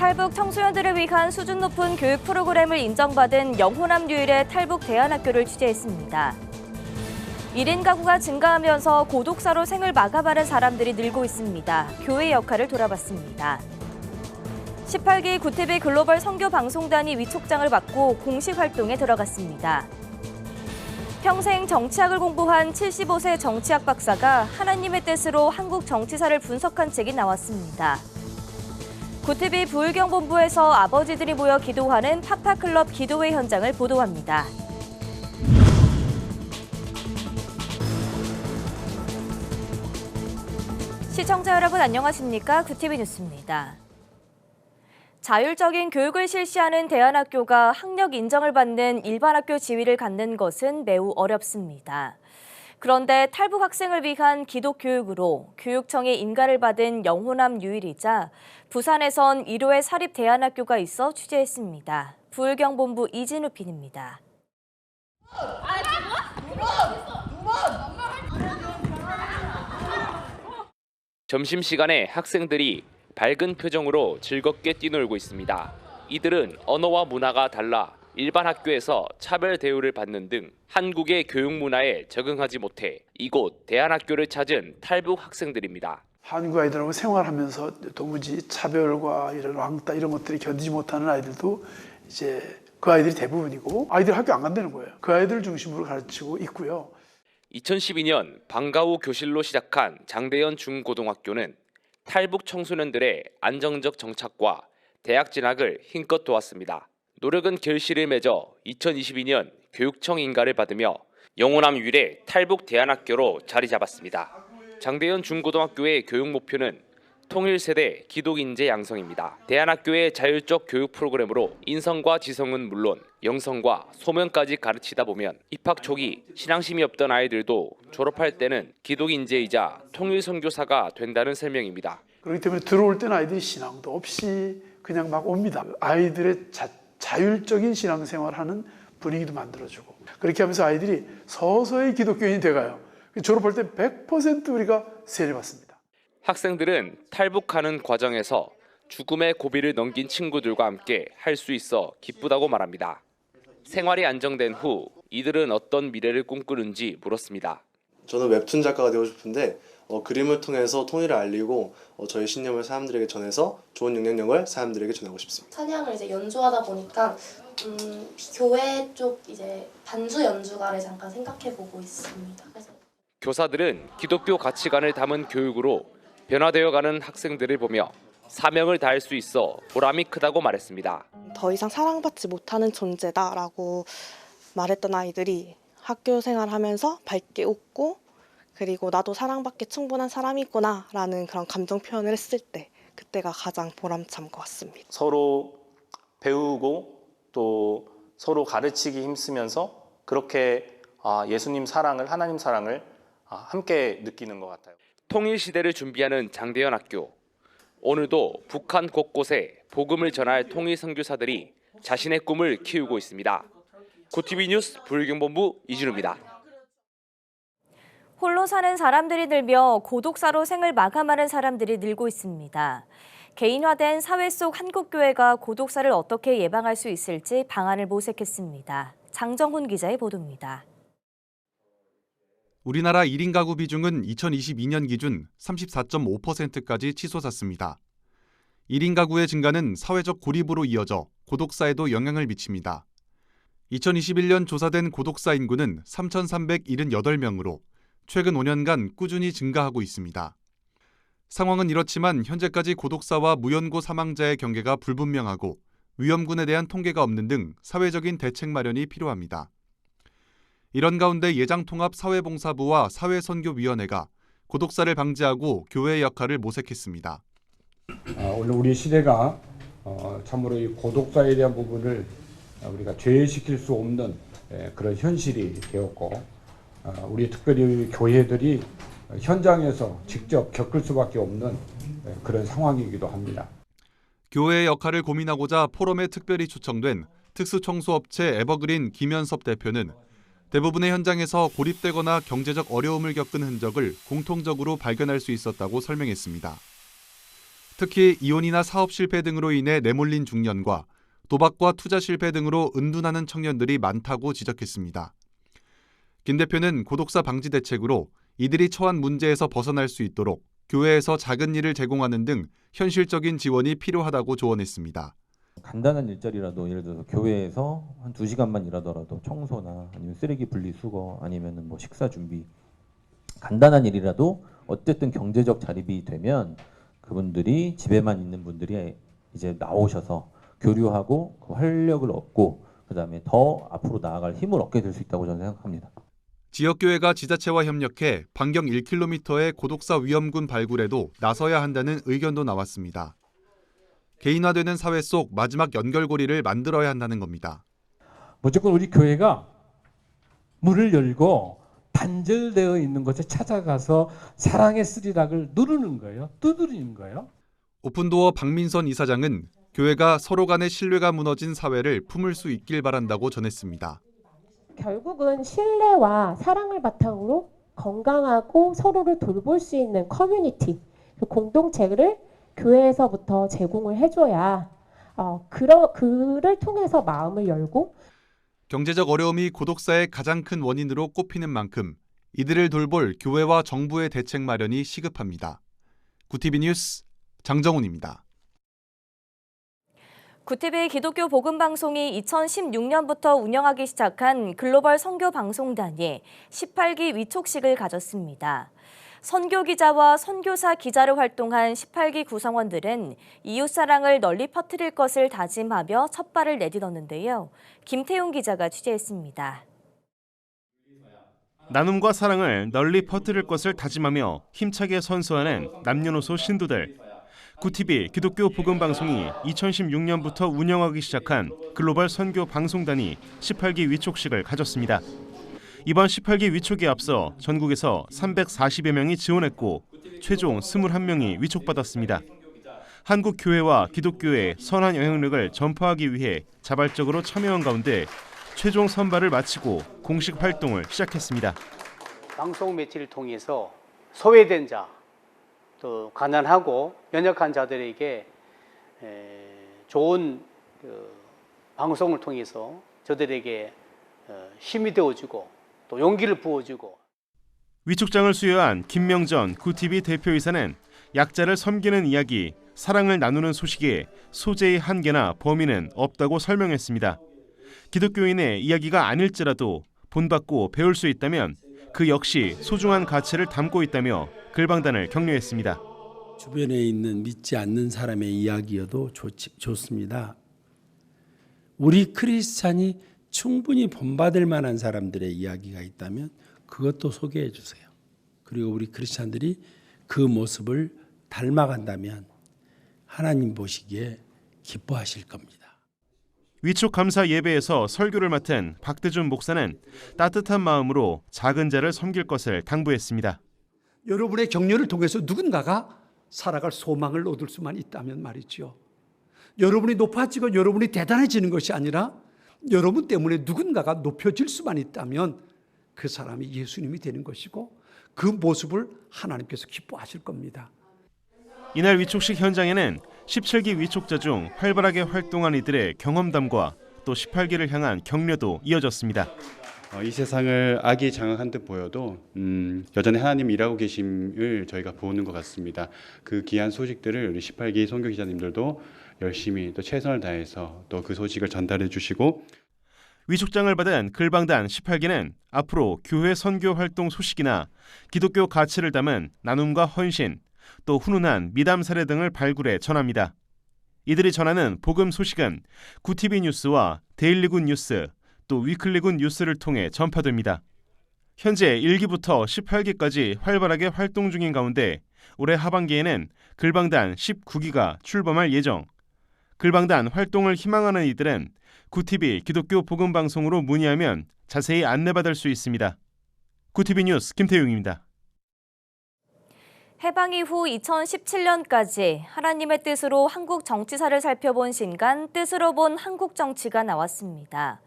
탈북 청소년들을 위한 수준 높은 교육 프로그램을 인정받은 영호남 유일의 탈북 대안학교를 취재했습니다. 1인 가구가 증가하면서 고독사로 생을 마감하는 사람들이 늘고 있습니다. 교회 역할을 돌아봤습니다. 18기 구티비 글로벌 선교 방송단이 위촉장을 받고 공식 활동에 들어갔습니다. 평생 정치학을 공부한 75세 정치학 박사가 하나님의 뜻으로 한국 정치사를 분석한 책이 나왔습니다. 구티비 부의경본부에서 아버지들이 모여 기도하는 파파클럽 기도회 현장을 보도합니다. 시청자 여러분 안녕하십니까? 구티비 뉴스입니다. 자율적인 교육을 실시하는 대안학교가 학력 인정을 받는 일반 학교 지위를 갖는 것은 매우 어렵습니다. 그런데 탈북 학생을 위한 기독 교육으로 교육청의 인가를 받은 영호남 유일이자 부산에선 1호의 사립 대안학교가 있어 취재했습니다. 부울경본부 이진우 PD입니다. 점심시간에 학생들이 밝은 표정으로 즐겁게 뛰놀고 있습니다. 이들은 언어와 문화가 달라 일반 학교에서 차별 대우를 받는 등 한국의 교육 문화에 적응하지 못해 이곳 대안학교를 찾은 탈북 학생들입니다. 한국 아이들하고 생활하면서 도무지 차별과 이런 왕따 이런 것들이 견디지 못하는 아이들도 이제 그 아이들이 대부분이고 아이들 학교 안 간다는 거예요. 그 아이들을 중심으로 가르치고 있고요. 2012년 방과후 교실로 시작한 장대현 중고등학교는 탈북 청소년들의 안정적 정착과 대학 진학을 힘껏 도왔습니다. 노력은 결실을 맺어 2022년 교육청 인가를 받으며 영호남 유일의 탈북 대안학교로 자리 잡았습니다. 장대현 중고등학교의 교육 목표는 통일 세대 기독 인재 양성입니다. 대안학교의 자율적 교육 프로그램으로 인성과 지성은 물론 영성과 소명까지 가르치다 보면 입학 초기 신앙심이 없던 아이들도 졸업할 때는 기독 인재이자 통일 선교사가 된다는 설명입니다. 그렇기 때문에 들어올 때는 아이들이 신앙도 없이 그냥 막 옵니다. 아이들의 자, 자율적인 신앙생활하는 분위기도 만들어주고 그렇게 하면서 아이들이 서서히 기독교인이 돼가요. 졸업할 때 100% 우리가 세례 받습니다. 학생들은 탈북하는 과정에서 죽음의 고비를 넘긴 친구들과 함께 할 수 있어 기쁘다고 말합니다. 생활이 안정된 후 이들은 어떤 미래를 꿈꾸는지 물었습니다. 저는 웹툰 작가가 되고 싶은데 어, 그림을 통해서 통일을 알리고 어, 저희 신념을 사람들에게 전해서 좋은 영향력을 사람들에게 전하고 싶습니다. 찬양을 이제 연주하다 보니까 음, 교회 쪽 이제 반주 연주가를 잠깐 생각해 보고 있습니다. 그래서 교사들은 기독교 가치관을 담은 교육으로 변화되어가는 학생들을 보며 사명을 다할 수 있어 보람이 크다고 말했습니다. 더 이상 사랑받지 못하는 존재다라고 말했던 아이들이 학교 생활하면서 밝게 웃고 그리고 나도 사랑받기 충분한 사람이구나라는 그런 감정 표현을 했을 때 그때가 가장 보람찬 것 같습니다. 서로 배우고 또 서로 가르치기 힘쓰면서 그렇게 아, 예수님 사랑을 하나님 사랑을 아, 함께 느끼는 것 같아요. 통일 시대를 준비하는 장대현 학교. 오늘도 북한 곳곳에 복음을 전할 통일 선교사들이 자신의 꿈을 키우고 있습니다. 고티비 뉴스 불경본부 이진우입니다. 홀로 사는 사람들이 늘며 고독사로 생을 마감하는 사람들이 늘고 있습니다. 개인화된 사회 속 한국교회가 고독사를 어떻게 예방할 수 있을지 방안을 모색했습니다. 장정훈 기자의 보도입니다. 우리나라 1인 가구 비중은 2022년 기준 34.5%까지 치솟았습니다. 1인 가구의 증가는 사회적 고립으로 이어져 고독사에도 영향을 미칩니다. 2021년 조사된 고독사 인구는 3,378명으로 최근 5년간 꾸준히 증가하고 있습니다. 상황은 이렇지만 현재까지 고독사와 무연고 사망자의 경계가 불분명하고 위험군에 대한 통계가 없는 등 사회적인 대책 마련이 필요합니다. 이런 가운데 예장통합사회봉사부와 사회선교위원회가 고독사를 방지하고 교회의 역할을 모색했습니다. 어, 오늘 우리 시대가 어, 참으로 이 고독사에 대한 부분을 어, 우리가 제외시킬 수 없는 예, 그런 현실이 되었고 어, 우리 특별히 교회들이 현장에서 직접 겪을 수밖에 없는 예, 그런 상황이기도 합니다. 교회의 역할을 고민하고자 포럼에 특별히 초청된 특수청소업체 에버그린 김현섭 대표는 대부분의 현장에서 고립되거나 경제적 어려움을 겪은 흔적을 공통적으로 발견할 수 있었다고 설명했습니다. 특히 이혼이나 사업 실패 등으로 인해 내몰린 중년과 도박과 투자 실패 등으로 은둔하는 청년들이 많다고 지적했습니다. 김 대표는 고독사 방지 대책으로 이들이 처한 문제에서 벗어날 수 있도록 교회에서 작은 일을 제공하는 등 현실적인 지원이 필요하다고 조언했습니다. 간단한 일자리라도 예를 들어서 교회에서 한 두 시간만 일하더라도 청소나 아니면 쓰레기 분리 수거 아니면 뭐 식사 준비 간단한 일이라도 어쨌든 경제적 자립이 되면 그분들이 집에만 있는 분들이 이제 나오셔서 교류하고 그 활력을 얻고 그 다음에 더 앞으로 나아갈 힘을 얻게 될 수 있다고 저는 생각합니다. 지역교회가 지자체와 협력해 반경 1km의 고독사 위험군 발굴에도 나서야 한다는 의견도 나왔습니다. 개인화되는 사회 속 마지막 연결고리를 만들어야 한다는 겁니다. 무조건 우리 교회가 문을 열고 단절되어 있는 곳에 찾아가서 사랑의 스리락을 누르는 거예요. 두드리는 거예요. 오픈도어 박민선 이사장은 교회가 서로 간의 신뢰가 무너진 사회를 품을 수 있길 바란다고 전했습니다. 결국은 신뢰와 사랑을 바탕으로 건강하고 서로를 돌볼 수 있는 커뮤니티, 그 공동체를 교회에서부터 제공을 해줘야 어, 그러, 그를 통해서 마음을 열고 경제적 어려움이 고독사의 가장 큰 원인으로 꼽히는 만큼 이들을 돌볼 교회와 정부의 대책 마련이 시급합니다. 구티비 뉴스 장정훈입니다. 구티비 기독교 복음 방송이 2016년부터 운영하기 시작한 글로벌 선교 방송단이 18기 위촉식을 가졌습니다. 선교 기자와 선교사 기자로 활동한 18기 구성원들은 이웃 사랑을 널리 퍼뜨릴 것을 다짐하며 첫 발을 내딛었는데요. 김태용 기자가 취재했습니다. 나눔과 사랑을 널리 퍼뜨릴 것을 다짐하며 힘차게 선수하는 남녀노소 신도들. 구티비 기독교 복음 방송이 2016년부터 운영하기 시작한 글로벌 선교 방송단이 18기 위촉식을 가졌습니다. 이번 18기 위촉에 앞서 전국에서 340여 명이 지원했고 최종 21명이 위촉받았습니다. 한국 교회와 기독교의 선한 영향력을 전파하기 위해 자발적으로 참여한 가운데 최종 선발을 마치고 공식 활동을 시작했습니다. 방송 매체를 통해서 소외된 자, 또 가난하고 연약한 자들에게 에, 좋은 그 방송을 통해서 저들에게 어, 힘이 되어주고 또 용기를 부어주고 위촉장을 수여한 김명전 구티비 대표이사는 약자를 섬기는 이야기, 사랑을 나누는 소식에 소재의 한계나 범위는 없다고 설명했습니다. 기독교인의 이야기가 아닐지라도 본받고 배울 수 있다면 그 역시 소중한 가치를 담고 있다며 글방단을 격려했습니다. 주변에 있는 믿지 않는 사람의 이야기여도 좋, 좋습니다. 우리 크리스찬이 충분히 본받을 만한 사람들의 이야기가 있다면 그것도 소개해 주세요. 그리고 우리 크리스찬들이 그 모습을 닮아간다면 하나님 보시기에 기뻐하실 겁니다. 위촉 감사 예배에서 설교를 맡은 박대준 목사는 따뜻한 마음으로 작은 자를 섬길 것을 당부했습니다. 여러분의 격려를 통해서 누군가가 살아갈 소망을 얻을 수만 있다면 말이죠. 여러분이 높아지고 여러분이 대단해지는 것이 아니라 여러분 때문에 누군가가 높여질 수만 있다면 그 사람이 예수님이 되는 것이고 그 모습을 하나님께서 기뻐하실 겁니다. 이날 위촉식 현장에는 17기 위촉자 중 활발하게 활동한 이들의 경험담과 또 18기를 향한 격려도 이어졌습니다. 어, 이 세상을 악이 장악한 듯 보여도 음, 여전히 하나님 일하고 계심을 저희가 보는 것 같습니다. 그 귀한 소식들을 우리 18기 선교 기자님들도 열심히 또 최선을 다해서 또 그 소식을 전달해 주시고 위촉장을 받은 글방단 18기는 앞으로 교회 선교 활동 소식이나 기독교 가치를 담은 나눔과 헌신, 또 훈훈한 미담 사례 등을 발굴해 전합니다. 이들이 전하는 복음 소식은 구티비 뉴스와 데일리군 뉴스, 또 위클리군 뉴스를 통해 전파됩니다. 현재 1기부터 18기까지 활발하게 활동 중인 가운데 올해 하반기에는 글방단 19기가 출범할 예정. 글방단 활동을 희망하는 이들은 구티비 기독교 복음 방송으로 문의하면 자세히 안내받을 수 있습니다. 구티비 뉴스 김태용입니다. 해방 이후 2017년까지 하나님의 뜻으로 한국 정치사를 살펴본 신간 뜻으로 본 한국 정치가 나왔습니다.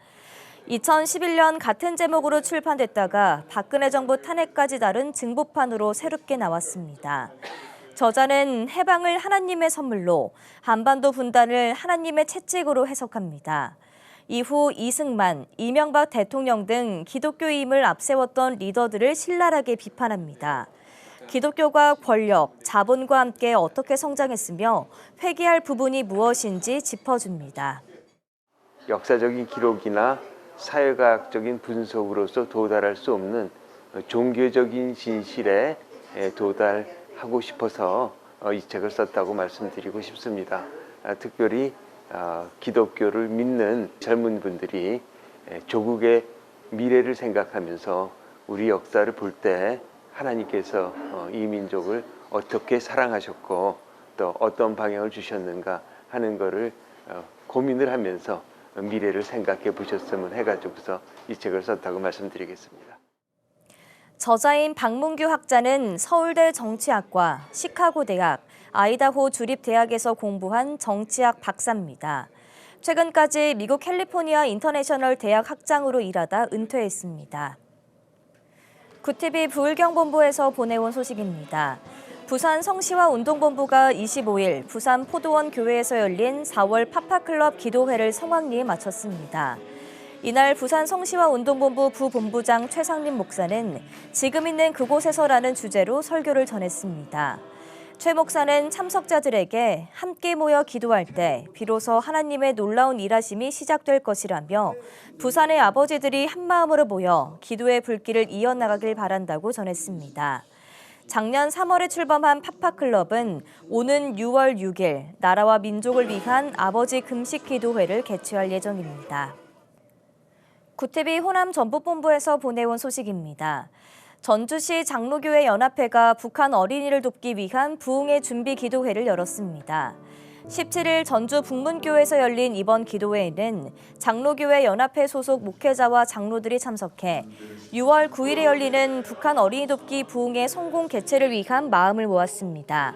2011년 같은 제목으로 출판됐다가 박근혜 정부 탄핵까지 다룬 증보판으로 새롭게 나왔습니다. 저자는 해방을 하나님의 선물로 한반도 분단을 하나님의 채찍으로 해석합니다. 이후 이승만, 이명박 대통령 등 기독교임을 앞세웠던 리더들을 신랄하게 비판합니다. 기독교가 권력, 자본과 함께 어떻게 성장했으며 회개할 부분이 무엇인지 짚어줍니다. 역사적인 기록이나 사회과학적인 분석으로서 도달할 수 없는 종교적인 진실에 도달하고 싶어서 이 책을 썼다고 말씀드리고 싶습니다. 아, 특별히 아, 기독교를 믿는 젊은 분들이 조국의 미래를 생각하면서 우리 역사를 볼 때 하나님께서 어, 이 민족을 어떻게 사랑하셨고 또 어떤 방향을 주셨는가 하는 것을 어, 고민을 하면서 미래를 생각해 보셨으면 해가지고서 이 책을 썼다고 말씀드리겠습니다. 저자인 박문규 학자는 서울대 정치학과, 시카고 대학, 아이다호 주립대학에서 공부한 정치학 박사입니다. 최근까지 미국 캘리포니아 인터내셔널 대학 학장으로 일하다 은퇴했습니다. 구티비 부울경본부에서 보내온 소식입니다. 부산 성시화 운동본부가 25일 부산 포도원 교회에서 열린 4월 파파클럽 기도회를 성황리에 마쳤습니다. 이날 부산 성시화 운동본부 부본부장 최상림 목사는 지금 있는 그곳에서라는 주제로 설교를 전했습니다. 최 목사는 참석자들에게 함께 모여 기도할 때 비로소 하나님의 놀라운 일하심이 시작될 것이라며 부산의 아버지들이 한마음으로 모여 기도의 불길을 이어나가길 바란다고 전했습니다. 작년 3월에 출범한 파파클럽은 오는 6월 6일 나라와 민족을 위한 아버지 금식 기도회를 개최할 예정입니다. 구태비 호남 전북본부에서 보내온 소식입니다. 전주시 장로교회 연합회가 북한 어린이를 돕기 위한 부흥의 준비 기도회를 열었습니다. 17일 전주 북문교에서 열린 이번 기도회에는 장로교회 연합회 소속 목회자와 장로들이 참석해 6월 9일에 열리는 북한 어린이 돕기 부흥의 성공 개최를 위한 마음을 모았습니다.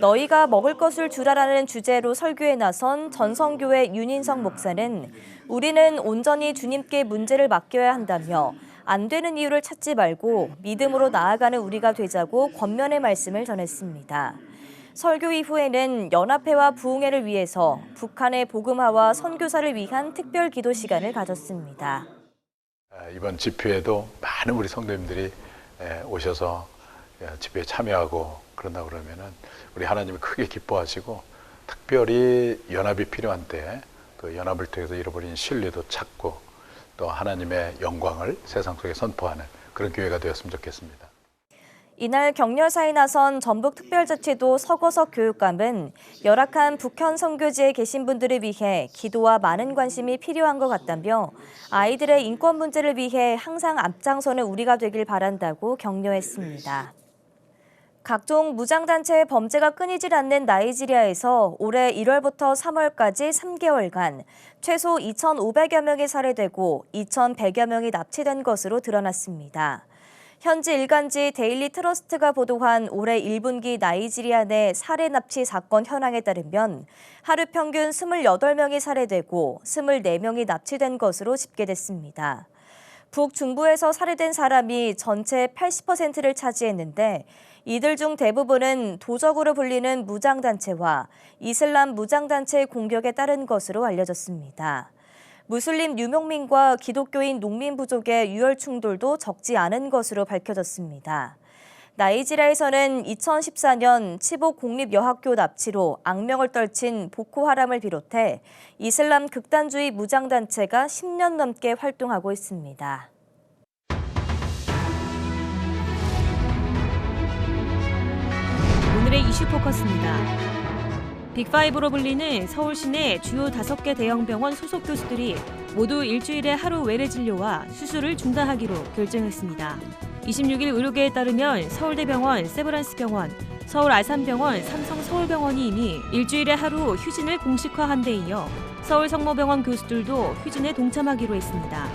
너희가 먹을 것을 주라라는 주제로 설교에 나선 전성교회 윤인성 목사는 우리는 온전히 주님께 문제를 맡겨야 한다며 안 되는 이유를 찾지 말고 믿음으로 나아가는 우리가 되자고 권면의 말씀을 전했습니다. 설교 이후에는 연합회와 부흥회를 위해서 북한의 복음화와 선교사를 위한 특별 기도 시간을 가졌습니다. 이번 집회에도 많은 우리 성도님들이 오셔서 집회에 참여하고 그런다 그러면은 우리 하나님이 크게 기뻐하시고 특별히 연합이 필요한 때 그 연합을 통해서 잃어버린 신뢰도 찾고 또 하나님의 영광을 세상 속에 선포하는 그런 교회가 되었으면 좋겠습니다. 이날 격려사에 나선 전북특별자치도 서거석 교육감은 열악한 북한 선교지에 계신 분들을 위해 기도와 많은 관심이 필요한 것 같다며 아이들의 인권 문제를 위해 항상 앞장서는 우리가 되길 바란다고 격려했습니다. 각종 무장단체의 범죄가 끊이질 않는 나이지리아에서 올해 1월부터 3월까지 3개월간 최소 2,500여 명이 살해되고 2,100여 명이 납치된 것으로 드러났습니다. 현지 일간지 데일리 트러스트가 보도한 올해 1분기 나이지리아 내 살해 납치 사건 현황에 따르면 하루 평균 28명이 살해되고 24명이 납치된 것으로 집계됐습니다. 북중부에서 살해된 사람이 전체 80%를 차지했는데 이들 중 대부분은 도적으로 불리는 무장단체와 이슬람 무장단체의 공격에 따른 것으로 알려졌습니다. 무슬림 유목민과 기독교인 농민 부족의 유혈 충돌도 적지 않은 것으로 밝혀졌습니다. 나이지리아에서는 2014년 치복 공립 여학교 납치로 악명을 떨친 보코하람을 비롯해 이슬람 극단주의 무장단체가 10년 넘게 활동하고 있습니다. 오늘의 이슈 포커스입니다. 빅5로 불리는 서울 시내 주요 5개 대형 병원 소속 교수들이 모두 일주일에 하루 외래 진료와 수술을 중단하기로 결정했습니다. 26일 의료계에 따르면 서울대병원, 세브란스병원, 서울 알산병원, 삼성 서울병원이 이미 일주일에 하루 휴진을 공식화한 데 이어 서울 성모병원 교수들도 휴진에 동참하기로 했습니다.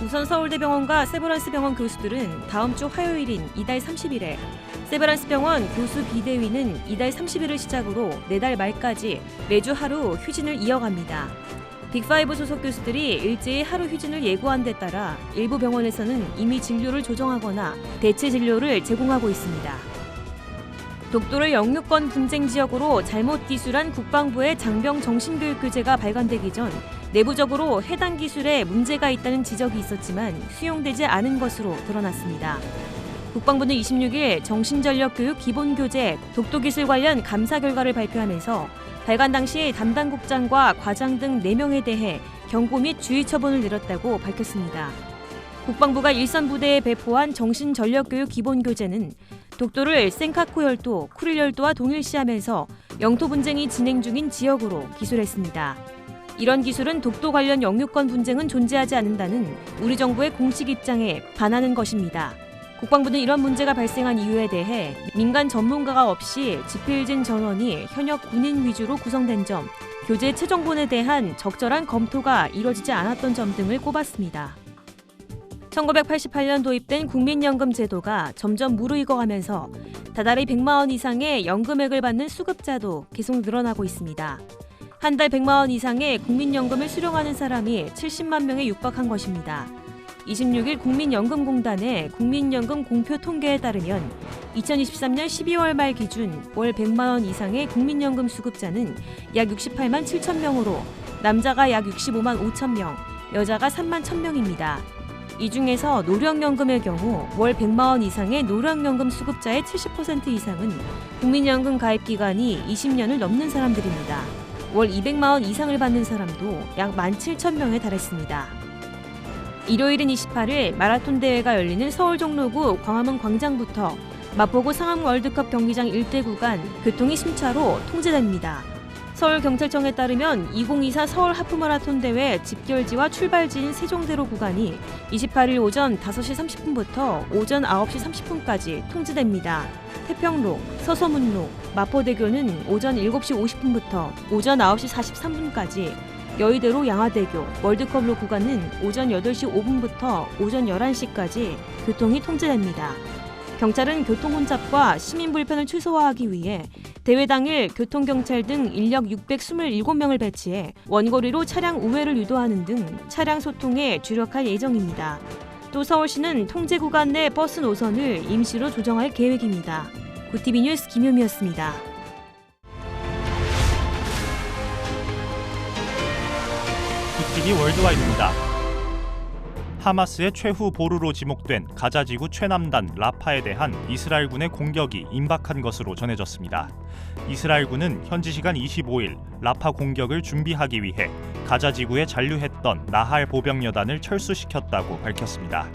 우선 서울대병원과 세브란스병원 교수들은 다음 주 화요일인 이달 30일에 세브란스 병원 교수 비대위는 이달 30일을 시작으로 내달 말까지 매주 하루 휴진을 이어갑니다. 빅5 소속 교수들이 일제히 하루 휴진을 예고한 데 따라 일부 병원에서는 이미 진료를 조정하거나 대체 진료를 제공하고 있습니다. 독도를 영유권 분쟁 지역으로 잘못 기술한 국방부의 장병 정신교육 교재가 발간되기 전 내부적으로 해당 기술에 문제가 있다는 지적이 있었지만 수용되지 않은 것으로 드러났습니다. 국방부는 26일 정신전력교육 기본교재 독도기술 관련 감사 결과를 발표하면서 발간 당시 담당 국장과 과장 등 4명에 대해 경고 및 주의 처분을 내렸다고 밝혔습니다. 국방부가 일선 부대에 배포한 정신전력교육 기본교재는 독도를 센카쿠 열도, 쿠릴 열도와 동일시하면서 영토 분쟁이 진행 중인 지역으로 기술했습니다. 이런 기술은 독도 관련 영유권 분쟁은 존재하지 않는다는 우리 정부의 공식 입장에 반하는 것입니다. 국방부는 이런 문제가 발생한 이유에 대해 민간 전문가가 없이 지필진 전원이 현역 군인 위주로 구성된 점, 교재 최종본에 대한 적절한 검토가 이뤄지지 않았던 점 등을 꼽았습니다. 1988년 도입된 국민연금 제도가 점점 무르익어가면서 다달이 100만 원 이상의 연금액을 받는 수급자도 계속 늘어나고 있습니다. 한 달 100만 원 이상의 국민연금을 수령하는 사람이 70만 명에 육박한 것입니다. 26일 국민연금공단의 국민연금 공표 통계에 따르면 2023년 12월 말 기준 월 100만 원 이상의 국민연금 수급자는 약 68만 7천 명으로 남자가 약 65만 5천 명, 여자가 3만 1천 명입니다. 이 중에서 노령연금의 경우 월 100만 원 이상의 노령연금 수급자의 70% 이상은 국민연금 가입 기간이 20년을 넘는 사람들입니다. 월 200만 원 이상을 받는 사람도 약 17,000명에 달했습니다. 일요일인 28일 마라톤 대회가 열리는 서울 종로구 광화문 광장부터 마포구 상암 월드컵 경기장 일대 구간 교통이 심차로 통제됩니다. 서울경찰청에 따르면 2024 서울 하프마라톤 대회 집결지와 출발지인 세종대로 구간이 28일 오전 5시 30분부터 오전 9시 30분까지 통제됩니다. 태평로, 서서문로, 마포대교는 오전 7시 50분부터 오전 9시 43분까지 여의대로 양화대교, 월드컵로 구간은 오전 8시 5분부터 오전 11시까지 교통이 통제됩니다. 경찰은 교통 혼잡과 시민 불편을 최소화하기 위해 대회 당일 교통경찰 등 인력 627명을 배치해 원거리로 차량 우회를 유도하는 등 차량 소통에 주력할 예정입니다. 또 서울시는 통제 구간 내 버스 노선을 임시로 조정할 계획입니다. 구티비 뉴스 김효미였습니다. 월드와이드입니다. 하마스의 최후 보루로 지목된 가자지구 최남단 라파에 대한 이스라엘군의 공격이 임박한 것으로 전해졌습니다. 이스라엘군은 현지 시간 25일 라파 공격을 준비하기 위해 가자지구에 잔류했던 나할 보병여단을 철수시켰다고 밝혔습니다.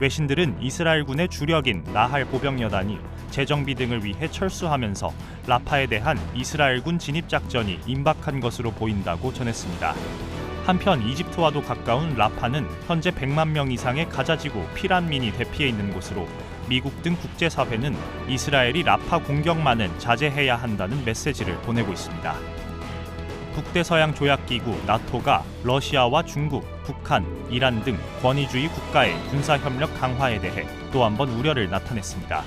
외신들은 이스라엘군의 주력인 나할 보병여단이 재정비 등을 위해 철수하면서 라파에 대한 이스라엘군 진입 작전이 임박한 것으로 보인다고 전했습니다. 한편 이집트와도 가까운 라파는 현재 100만 명 이상의 가자지구 피란민이 대피해 있는 곳으로 미국 등 국제사회는 이스라엘이 라파 공격만은 자제해야 한다는 메시지를 보내고 있습니다. 북대서양 조약기구 나토가 러시아와 중국, 북한, 이란 등 권위주의 국가의 군사 협력 강화에 대해 또 한 번 우려를 나타냈습니다.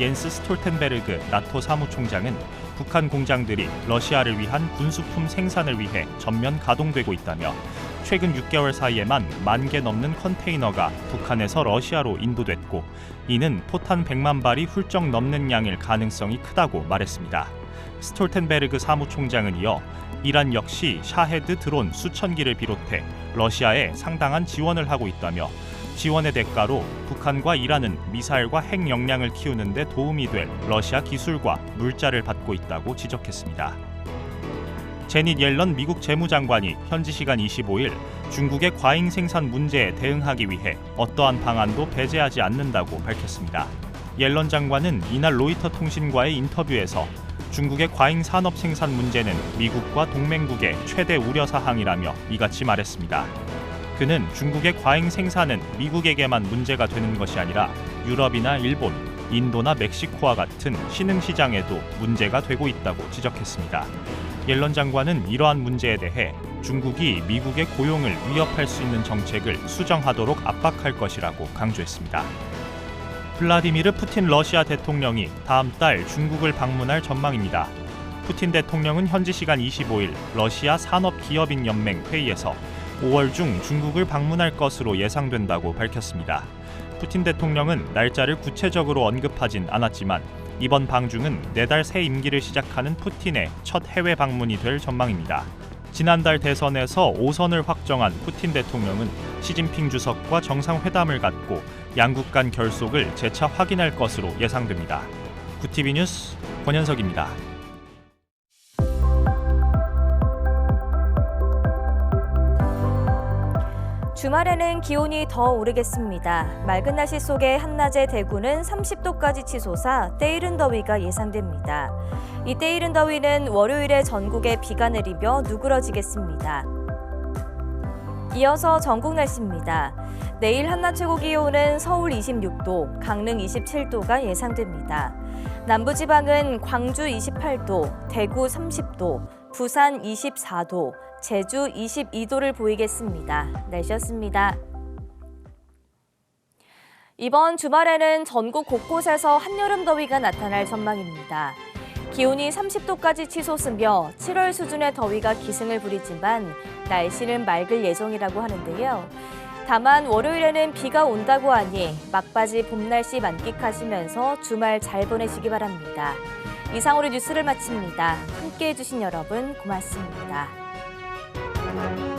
옌스 스톨텐베르그 나토 사무총장은 북한 공장들이 러시아를 위한 군수품 생산을 위해 전면 가동되고 있다며 최근 6개월 사이에만 만 개 넘는 컨테이너가 북한에서 러시아로 인도됐고 이는 포탄 100만 발이 훌쩍 넘는 양일 가능성이 크다고 말했습니다. 스톨텐베르그 사무총장은 이어 이란 역시 샤헤드 드론 수천 기를 비롯해 러시아에 상당한 지원을 하고 있다며 지원의 대가로 북한과 이란은 미사일과 핵 역량을 키우는 데 도움이 될 러시아 기술과 물자를 받고 있다고 지적했습니다. 제닛 옐런 미국 재무장관이 현지 시간 25일 중국의 과잉 생산 문제에 대응하기 위해 어떠한 방안도 배제하지 않는다고 밝혔습니다. 옐런 장관은 이날 로이터 통신과의 인터뷰에서 중국의 과잉 산업 생산 문제는 미국과 동맹국의 최대 우려 사항이라며 이같이 말했습니다. 그는 중국의 과잉 생산은 미국에게만 문제가 되는 것이 아니라 유럽이나 일본, 인도나 멕시코와 같은 신흥 시장에도 문제가 되고 있다고 지적했습니다. 옐런 장관은 이러한 문제에 대해 중국이 미국의 고용을 위협할 수 있는 정책을 수정하도록 압박할 것이라고 강조했습니다. 블라디미르 푸틴 러시아 대통령이 다음 달 중국을 방문할 전망입니다. 푸틴 대통령은 현지 시간 25일 러시아 산업기업인 연맹 회의에서 5월 중 중국을 방문할 것으로 예상된다고 밝혔습니다. 푸틴 대통령은 날짜를 구체적으로 언급하진 않았지만 이번 방중은 내달 새 임기를 시작하는 푸틴의 첫 해외 방문이 될 전망입니다. 지난달 대선에서 5선을 확정한 푸틴 대통령은 시진핑 주석과 정상회담을 갖고 양국 간 결속을 재차 확인할 것으로 예상됩니다. 구티비 뉴스 권현석입니다. 주말에는 기온이 더 오르겠습니다. 맑은 날씨 속에 한낮의 대구는 30도까지 치솟아 때이른 더위가 예상됩니다. 이 때이른 더위는 월요일에 전국에 비가 내리며 누그러지겠습니다. 이어서 전국 날씨입니다. 내일 한낮 최고 기온은 서울 26도, 강릉 27도가 예상됩니다. 남부지방은 광주 28도, 대구 30도, 부산 24도, 제주 22도를 보이겠습니다. 날씨였습니다. 이번 주말에는 전국 곳곳에서 한여름 더위가 나타날 전망입니다. 기온이 30도까지 치솟으며 7월 수준의 더위가 기승을 부리지만 날씨는 맑을 예정이라고 하는데요. 다만 월요일에는 비가 온다고 하니 막바지 봄 날씨 만끽하시면서 주말 잘 보내시기 바랍니다. 이상으로 뉴스를 마칩니다. 함께해 주신 여러분 고맙습니다. Thank you.